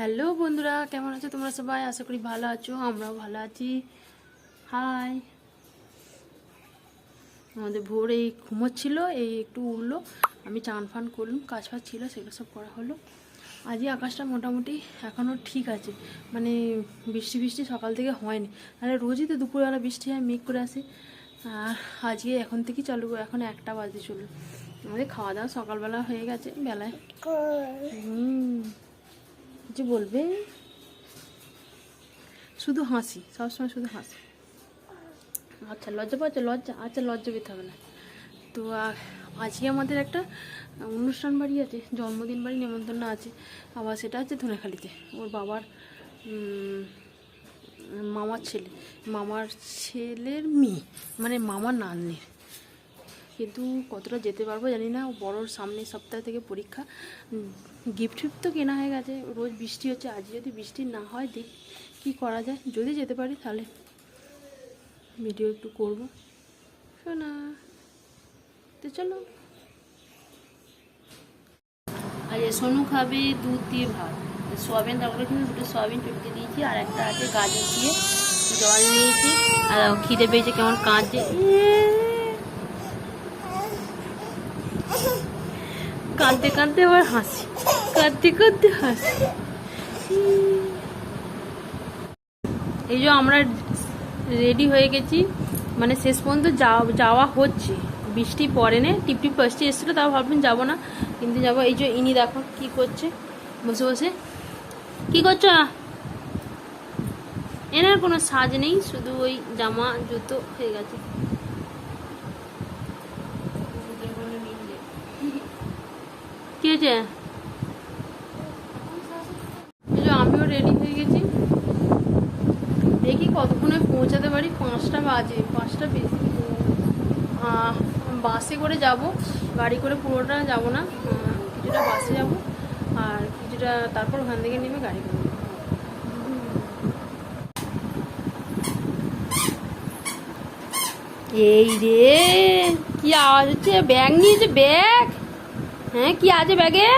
Hello বন্ধুরা, কেমন আছো তোমরা সবাই? আশা করি ভালো আছো, আমরাও ভালো আছি। হাই। আমাদের ভোর এই ঘুমোচ্ছিল, এই একটু উঠল, আমি চান ফান করলাম, কাজ ফাজ ছিল, সেগুলো সব করা হলো। আজই আকাশটা মোটামুটি এখনও ঠিক আছে মানে বৃষ্টি বৃষ্টি সকাল থেকে হয়নি। তাহলে রোজই তো দুপুরবেলা বৃষ্টি হয়, মেঘ করে আসে। আর আজকে এখন থেকেই চালু, এখন একটা বাজে চলল। আমাদের খাওয়া দাওয়া সকালবেলা হয়ে গেছে, বেলায়। হুম। কিছু বলবে? শুধু হাসি, সবসময় শুধু হাসি। আচ্ছা লজ্জা পাচ্ছ? লজ্জা আচ্ছা লজ্জা পেতে হবে না। তো আজকে আমাদের একটা অনুষ্ঠান বাড়ি আছে, জন্মদিন বাড়ি নেমন্তন্ন আছে। আবার সেটা হচ্ছে ধনেখালিতে। ওর বাবার মামার ছেলে। মামার ছেলের মেয়ে মানে মামার নাতনির। কিন্তু কতটা যেতে পারব জানি না। বড়োর সামনের সপ্তাহ থেকে পরীক্ষা। গিফট ফিফট তো কেনা হয়ে গেছে। রোজ বৃষ্টি হচ্ছে। আজ যদি বৃষ্টি না হয়, দেখ কী করা যায়। যদি যেতে পারি তাহলে ভিডিও একটু করব। শোনা তো চলো। আজ সোনু খাবে দুধ দিয়ে ভাত। সোয়াবিন রাখলে কিন্তু দুটো সোয়াবিন চটকে দিয়েছি। আর একটা আছে গাজর দিয়ে জল নিয়েছি। আর খিদে পেয়েছে কেমন কাঁদছে। কাঁদতে কাঁদতে আবার হাসি। কাঁদতে কাঁদতে হাসি। এই যে আমরা রেডি হয়ে গেছি। মানে শেষ পর্যন্ত যাওয়া হচ্ছে। বৃষ্টি পড়ে নে টিপটিপ ফার্স্টে এসেছিল, তাও ভাবলাম যাব না। কিন্তু যাব, এই যে ইনি দেখো কি করছে। বসে বসে। কি করছ? এনার কোনো সাজ নেই, শুধু ওই জামা, জুতো হয়ে গেছে কি যে আমিও রেডি হয়ে গেছি। দেখি কতক্ষণে পৌঁছাতে পারি। পাঁচটা বাজে, পাঁচটা বেশি বাসে করে যাব। গাড়ি করে পুরোটা যাব না। কিছুটা বাসে যাব। আর কিছুটা তারপর ওখান থেকে নেমে গাড়ি করে এই রে, কি আওয়াজ হচ্ছে? ব্যাগ নিয়েছে, ব্যাগ? হ্যাঁ কি আছে ব্যাগে?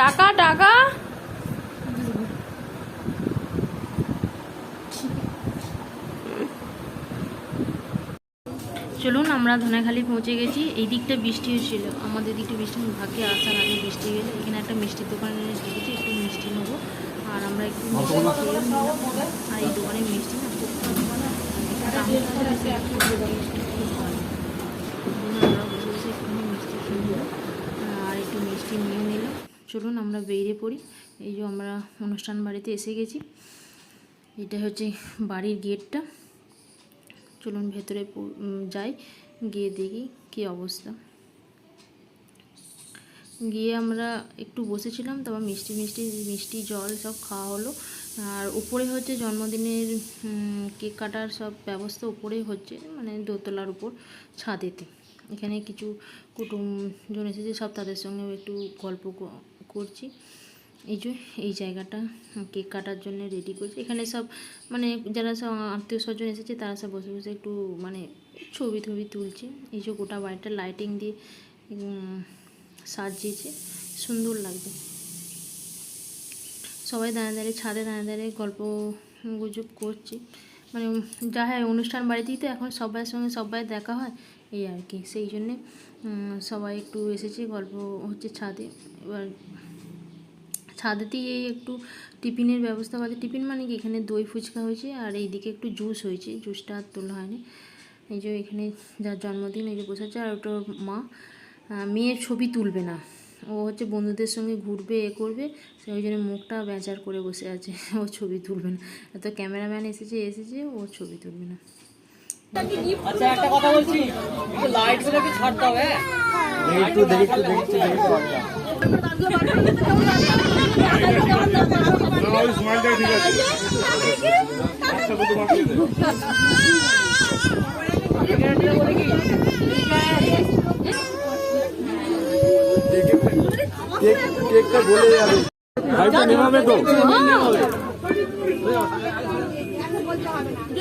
টাকা টাকা। চলুন, আমরা ধনেখালি পৌঁছে গেছি। এই দিকটা বৃষ্টি হয়েছিল আমাদের দিকটা বৃষ্টি ভাগ্যে আসার আগে বৃষ্টি গেছে। এখানে একটা মিষ্টির দোকানে ঢুকেছি একটু মিষ্টি নেব। আর আমরা একটু আর এই দোকানে মিষ্টি না খুব কম দামটা বেশি একটু মিষ্টি খুব ভালো এই জন্য একটুখানি মিষ্টি নিলাম আর একটু মিষ্টি নিয়ে নিলাম চলুন, আমরা বেরিয়ে পড়ি। এই যে আমরা অনুষ্ঠান বাড়িতে এসে গেছি। এটা হচ্ছে বাড়ির গেটটা। চলুন ভেতরে যাই। গিয়ে দেখি কী অবস্থা। গিয়ে আমরা একটু বসেছিলাম, তারপর মিষ্টি মিষ্টি মিষ্টি জল সব খাওয়া হলো। আর উপরে হচ্ছে জন্মদিনের কেক কাটার সব ব্যবস্থা উপরেই হচ্ছে মানে দোতলার উপর, ছাদেতে। এখানে কিছু কুটুমজন এসেছে, সব তাদের সঙ্গে একটু গল্প করছি। এই যে, এই জায়গাটা, কেক কাটার জন্য রেডি করছে। এখানে সব মানে যারা সব আত্মীয় স্বজন এসেছে, তারা সব বসে বসে একটু মানে ছবি টবি তুলছে। এই যে গোটা বাড়িটা লাইটিং দিয়ে সাজিয়েছে। সুন্দর লাগছে। সবাই দাঁড়িয়ে দাঁড়িয়ে, ছাদে দাঁড়িয়ে দাঁড়িয়ে গল্প গুজব করছে। মানে যা হয়, অনুষ্ঠান বাড়িতেই তো এখন সবার সঙ্গে সবাই দেখা হয়। এই আর কি। সেই জন্যে সবাই একটু এসেছে, গল্প হচ্ছে ছাদে। এবার ছাদেতেই এই একটু টিফিনের ব্যবস্থা আছে টিফিন মানে কি? এখানে দই ফুচকা হয়েছে আর এইদিকে একটু জুস হয়েছে। জুসটা আর তোলা হয়নি। এই যে এখানে যার জন্মদিন, এই যে বসে আছে আর ওটা মা। মেয়ের ছবি তুলবে না। ও হচ্ছে বন্ধুদের সঙ্গে ঘুরবে, এ করবে। সে ওই জন্য মুখটা বেচার করে বসে আছে। ও ছবি তুলবে না। এত ক্যামেরাম্যান এসেছে এসেছে, ও ছবি তুলবে না। আচ্ছা একটা কথা বলছি। লাইটগুলো কি ছাড়তে হবে একটু দেখি একটু দেখি একটু দেখি কেক কেকটা গলে যাবে। ভাইটা নেমাবে তো।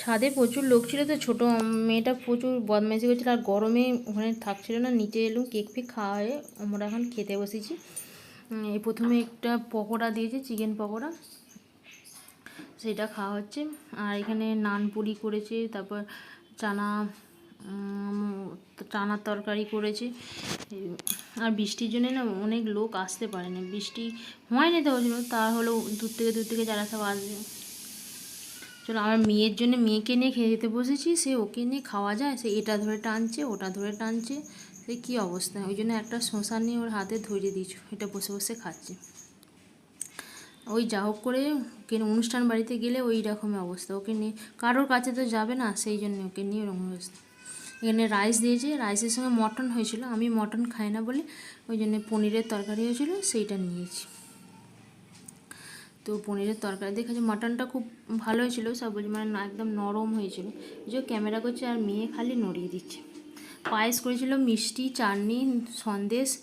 ছাদে প্রচুর লোক ছিল তো, ছোটো মেয়েটা প্রচুর বদমাইশি করছিল আর গরমে ওখানে থাকছিল না, নিচে এলুম, কেক ফেক খাওয়া হয়ে আমরা এখন খেতে বসেছি। প্রথমে একটা পকোড়া দিয়েছে, চিকেন পকোড়া। সেটা খাওয়া হচ্ছে। আর এখানে নান পুরি করেছে, তারপর চানা চানার তরকারি করেছে। আর বৃষ্টির জন্য না অনেক লোক আসতে পারে না বৃষ্টি হয়নি তো ওই জন্য তা হলেও দূর থেকে দূর থেকে যারা সব আসবে। চলো, আমার মেয়ের জন্য মেয়েকে নিয়ে খেয়ে খেতে বসেছি। সে ওকে নিয়ে খাওয়া যায়, সে এটা ধরে টানছে, ওটা ধরে টানছে। সে কী অবস্থা? ওই জন্য একটা শশা নিয়ে ওর হাতে ধরে দিয়েছ, এটা বসে বসে খাচ্ছে। ওই যা হোক করে ওকে নিয়ে অনুষ্ঠান বাড়িতে গেলে ওই রকমই অবস্থা। ওকে নিয়ে কারোর কাছে তো যাবে না, সেই জন্য ওকে নিয়ে ওরকম অবস্থা। এখানে রাইস দিয়েছে রাইসের সঙ্গে মটন হয়েছিল। আমি মটন খাই না বলে ওই জন্য পনিরের তরকারি হয়েছিল, সেইটা নিয়েছি। তো পনিরের তরকারি দেখেছি মাটনটা খুব ভালো হয়েছিল, সব বলছে মানে একদম নরম হয়েছিল। যে ক্যামেরা করছে আর মেয়ে খালি নড়িয়ে দিচ্ছে। পায়েস করেছিল মিষ্টি, চাটনি, সন্দেশ,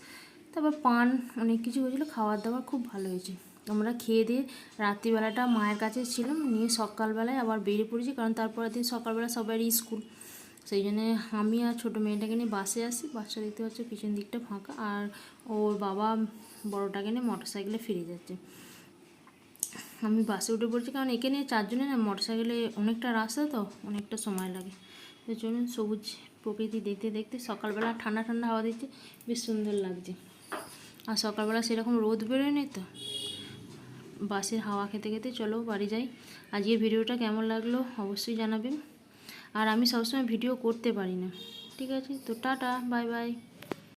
তারপর পান, অনেক কিছু হয়েছিল খাবার দাবার খুব ভালো হয়েছে। আমরা খেয়ে দিয়ে রাত্রিবেলাটা মায়ের কাছে ছিলাম, নিয়ে সকালবেলায় আবার বেরিয়ে পড়েছি, কারণ তারপরের দিন সকালবেলা সবারই স্কুল। সেই জন্যে আমি আর ছোটো মেয়েটাকে নিয়ে বাসে আসি বাসটা দেখতে পাচ্ছি পিছন দিকটা ফাঁকা, আর ওর বাবা বড়োটাকে নিয়ে মোটর সাইকেলে ফিরে যাচ্ছে। আমি বাসে উঠে পড়ছি, কারণ এখানে চারজনে না মোটর সাইকেলে অনেকটা রাস্তা তো, অনেকটা সময় লাগে। তো চলুন সবুজ প্রকৃতি দেখতে দেখতে সকালবেলা ঠান্ডা ঠান্ডা হাওয়া দিচ্ছে, বেশ সুন্দর লাগছে। আর সকালবেলা সেরকম রোদ বেরোয়নি তো। বাসের হাওয়া খেতে খেতে চলো বাড়ি যাই। আজকের ভিডিওটা কেমন লাগল অবশ্যই জানাবেন। আর আমি সবসময় ভিডিও করতে পারি না। ঠিক আছে, তো টাটা, বাই বাই।